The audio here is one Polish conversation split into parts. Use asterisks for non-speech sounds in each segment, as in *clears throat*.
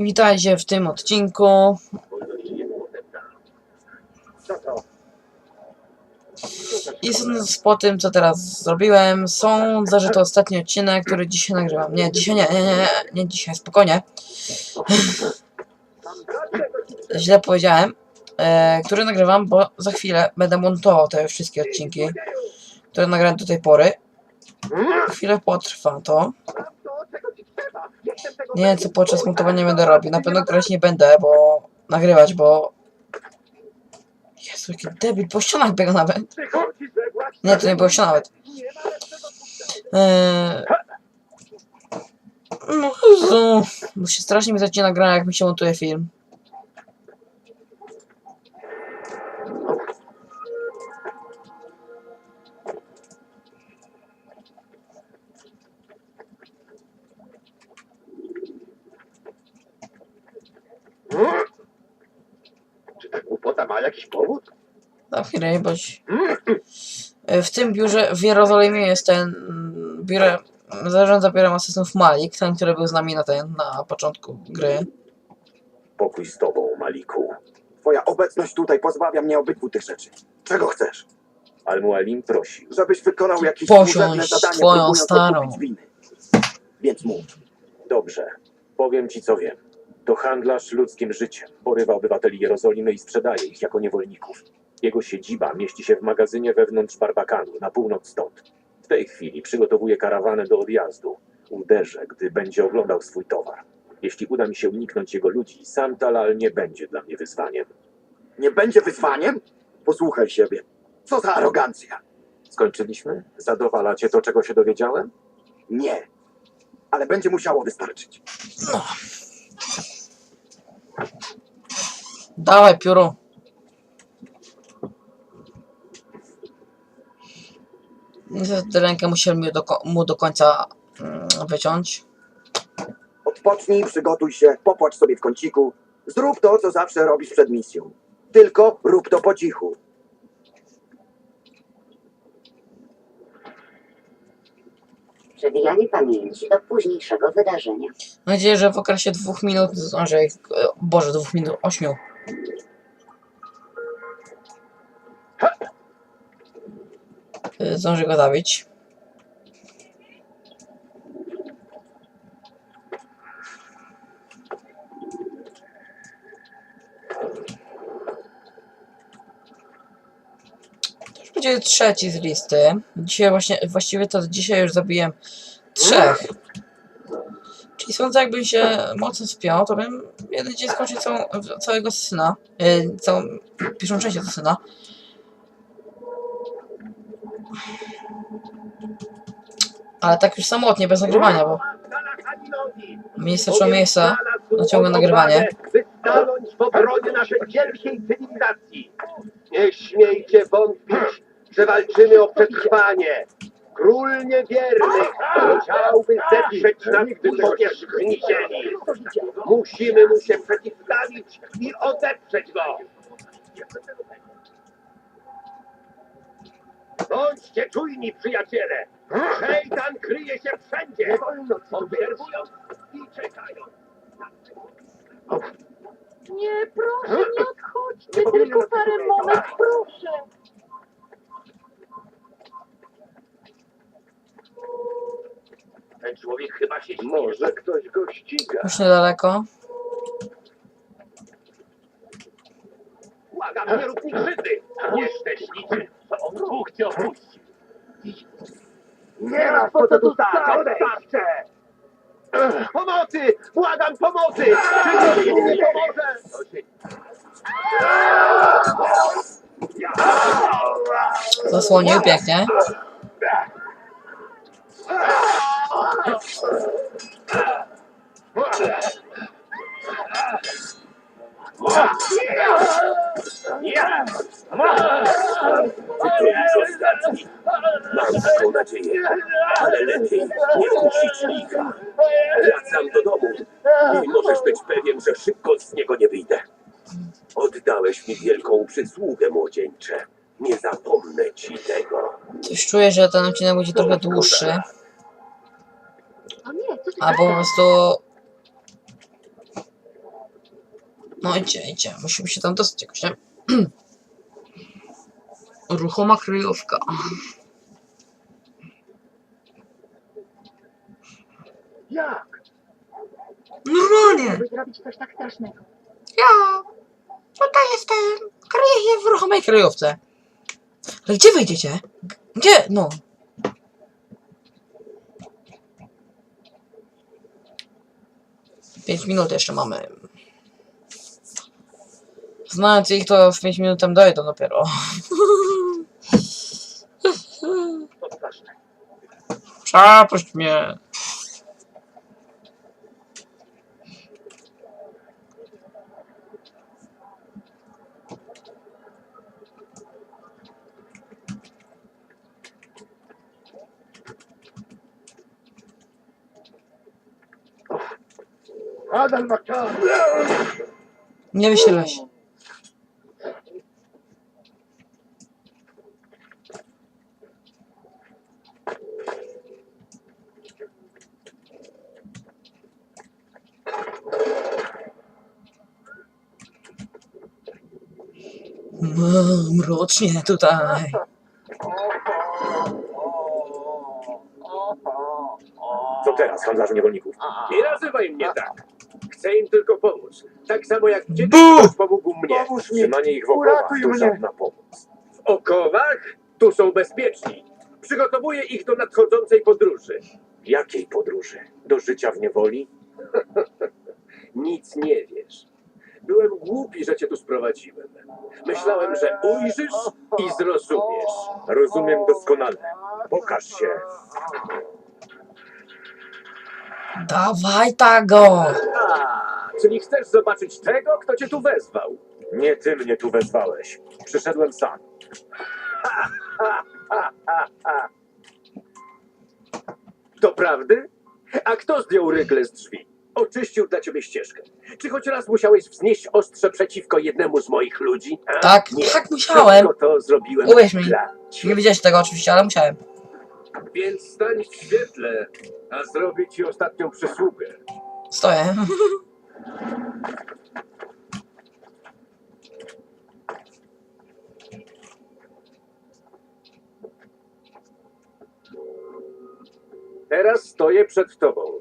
Witajcie w tym odcinku. I po tym, co teraz zrobiłem, sądzę, że to ostatni odcinek, który dzisiaj nagrywam. Nie, dzisiaj nie, nie, nie, nie dzisiaj, spokojnie. *laughs* Źle powiedziałem. E, który nagrywam, bo za chwilę będę montował te wszystkie odcinki, które nagrałem do tej pory. Chwilę potrwa to. Nie wiem, co podczas montowania będę robił. Na pewno grać nie będę, bo nagrywać, bo... Jezu, jaki debil, po ścianach biega nawet. Nie, to nie było ściana nawet. Eee... No Jezu, bo się strasznie mi zaczyna gra, jak mi się montuje film. Za chwilę, boś... E, W tym biurze w Jerozolimie jest ten... mm, Biurę... Zarządza biurem asystentów Malik, ten, który był z nami na ten, na początku gry. Pokój z tobą, Maliku. Twoja obecność tutaj pozbawia mnie obydwu tych rzeczy. Czego chcesz? Al-Mualim prosił. Żebyś wykonał jakieś Posiąść zadanie, twoją próbując starą. odkupić winy. Więc mów. Dobrze, powiem ci co wiem. To handlarz ludzkim życiem. Porywa obywateli Jerozolimy i sprzedaje ich jako niewolników. Jego siedziba mieści się w magazynie wewnątrz Barbakanu, na północ stąd. W tej chwili przygotowuje karawanę do odjazdu. Uderzę, gdy będzie oglądał swój towar. Jeśli uda mi się uniknąć jego ludzi, sam Talal nie będzie dla mnie wyzwaniem. Nie będzie wyzwaniem? Posłuchaj siebie. Co za arogancja? Skończyliśmy? Zadowala cię to, czego się dowiedziałem? Nie. Ale będzie musiało wystarczyć. Dawaj, pióro. Niestety rękę musiałem mu do, mu do końca mm, wyciąć. Odpocznij, przygotuj się, popłacz sobie w kąciku. Zrób to, co zawsze robisz przed misją. Tylko rób to po cichu. Przewijanie pamięci do późniejszego wydarzenia. Mam nadzieję, że w okresie dwóch minut zdążę ich... e, Boże, dwóch minut, ośmiu. Zdążę go zabić. To już będzie trzeci z listy. Dzisiaj właśnie, właściwie to dzisiaj już zabiłem trzech. Czyli sądzę, jakbym się mocno spiął, to bym jeden dzień skończył całego syna. Yy, całą pierwszą część syna. Ale tak już samotnie, bez nagrywania, bo miejsce trzeba miejsca na ciągłe nagrywanie. By stanąć w obronie naszej wielkiej cywilizacji. Nie śmiejcie wątpić, że walczymy o przetrwanie. Król niewiernych chciałby zetrzeć nas powierzchni ziemi. Musimy mu się przeciwstawić i odeprzeć go. Bądźcie czujni, przyjaciele. Szejtan kryje się wszędzie. Obserwując i czekając. Nie, proszę, nie odchodźcie, tylko parę moment, proszę. Ten człowiek chyba się Może ktoś go ściga. Już niedaleko. Błagam, nie rób mi krzywdy! Nie szczęślicie! To on dwóch cię opuści! Nie raz po co tu stać! Pomocy! Błagam pomocy! Czy mi nie pomoże? Zasłonił pięknie. Wybronisz ostatni. Mam taką nadzieję, ale lepiej nie kusić licha. Wracam do domu i możesz być pewien, że szybko z niego nie wyjdę. Oddałeś mi wielką przysługę, młodzieńcze. Nie zapomnę ci tego. Coś czuję, że ten odcinek będzie trochę dłuższy. Albo po prostu No idźcie, idźcie. Musimy się tam dostać jakoś, nie? *clears throat* Ruchoma kryjówka. Jak? Normalnie! Zrobić coś tak strasznego. Ja tutaj jestem. Kryję się w ruchomej kryjówce. Ale gdzie wyjdziecie? Gdzie? No. Pięć minut jeszcze mamy. Znając ich, to w 5 minut tam dojdą dopiero. Przepuść mnie. Nie wysielaj się. Mrocznie tutaj. Co teraz, handlarzu niewolników? Nie nazywaj mnie tak. Chcę im tylko pomóc. Tak samo jak Bu! ktoś pomógł mnie. Pomóż mi! Trzymanie ich w okowach Uratuj to mnie! żadna pomoc. W okowach? Tu są bezpieczni. Przygotowuję ich do nadchodzącej podróży. Jakiej podróży? Do życia w niewoli? *laughs* Nic nie wiesz. Byłem głupi, że cię tu sprowadziłem. Myślałem, że ujrzysz i zrozumiesz. Rozumiem doskonale. Pokaż się. Dawaj tego! A, czyli chcesz zobaczyć tego, kto cię tu wezwał? Nie ty mnie tu wezwałeś. Przyszedłem sam. To prawdy? A kto zdjął rygle z drzwi? Oczyścił dla ciebie ścieżkę. Czy choć raz musiałeś wznieść ostrze przeciwko jednemu z moich ludzi? A? Tak, Nie. tak musiałem. Wszystko to zrobiłem Uwierz mi. dla Nie ciebie. widziałeś tego oczywiście, ale musiałem. Więc stań w świetle, a zrobię ci ostatnią przysługę. Stoję. Teraz stoję przed tobą.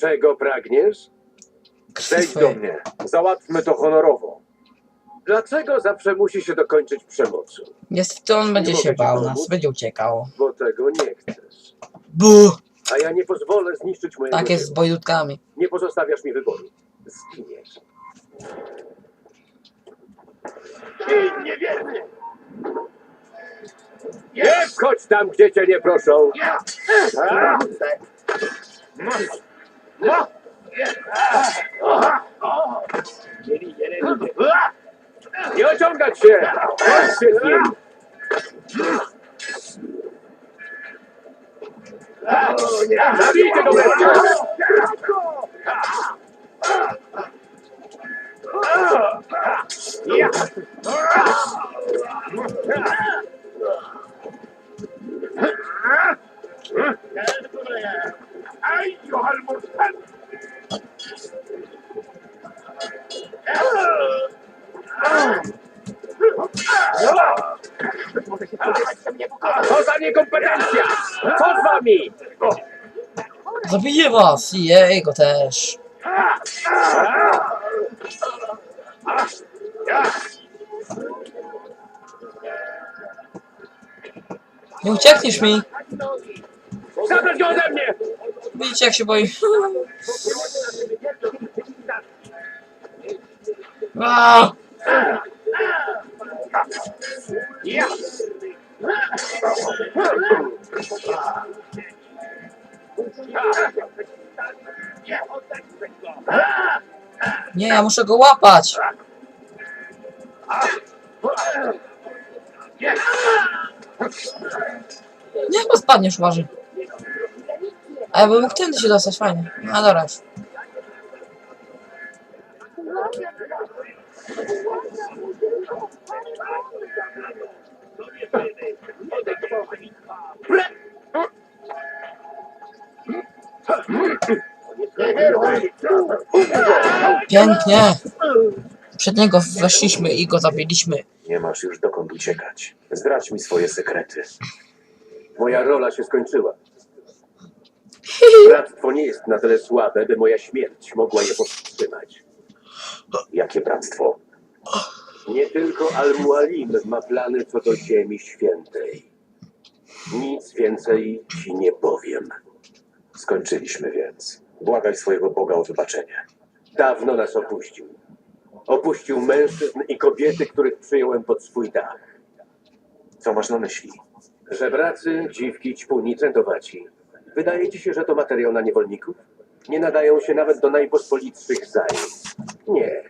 Czego pragniesz? Zejdź do mnie. Załatwmy to honorowo. Dlaczego zawsze musi się dokończyć przemocą? Niestety on będzie mogę się ci bał pomóc. nas, będzie uciekał. Bo tego nie chcesz. Bu! A ja nie pozwolę zniszczyć mojego Tak jest z dzieła. bojdutkami. Nie pozostawiasz mi wyboru. Zginiesz. Ty niewierny! Nie wchodź tam, gdzie cię nie proszą! A? Nie ociągać się! Chodź się z nim! Zabijcie go wreszcie! Co Wami? Zabiję was! I jego też. Nie uciekniesz mi! Zabrać go ode mnie! Widzicie jak się boi. *laughs* A! Nie, ja muszę go łapać! Nie, chyba spadniesz, uważaj. A ja bym mógł tędy się dostać, fajnie. No dobra. Pięknie! przed niego weszliśmy i go zabiliśmy. Nie masz już dokąd uciekać. Zdradź mi swoje sekrety. Moja rola się skończyła. Bractwo nie jest na tyle słabe, by moja śmierć mogła je powstrzymać. Jakie bractwo? Nie tylko Al-Mualim ma plany co do Ziemi Świętej. Nic więcej ci nie powiem. Skończyliśmy więc. Błagaj swojego Boga o wybaczenie. Dawno nas opuścił. Opuścił mężczyzn i kobiety, których przyjąłem pod swój dach. Co masz na myśli? Żebracy, dziwki, ćpuni, trędowaci. Wydaje ci się, że to materiał na niewolników? Nie nadają się nawet do najpospolitszych zajęć. Nie.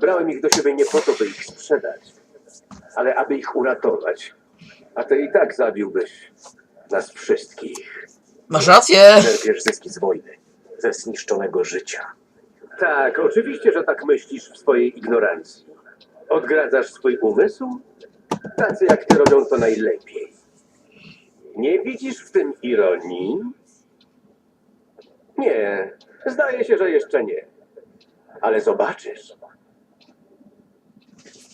Brałem ich do siebie nie po to, by ich sprzedać, ale aby ich uratować. A ty i tak zabiłbyś nas wszystkich. Masz rację! Czerpiesz zyski z wojny, ze zniszczonego życia. Tak, oczywiście, że tak myślisz w swojej ignorancji. Odgradzasz swój umysł? Tacy jak ty robią to najlepiej. Nie widzisz w tym ironii? Nie, zdaje się, że jeszcze nie. Ale zobaczysz.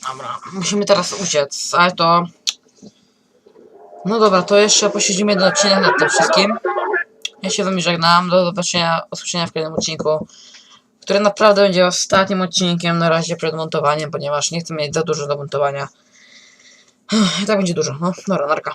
Dobra, musimy teraz uciec, ale to... No dobra, to jeszcze posiedzimy jeden odcinek nad tym wszystkim. Ja się z wami żegnam, do zobaczenia, usłyszenia w kolejnym odcinku, który naprawdę będzie ostatnim odcinkiem na razie przed montowaniem, ponieważ nie chcę mieć za dużo do montowania. I tak będzie dużo, no, dobra, narka.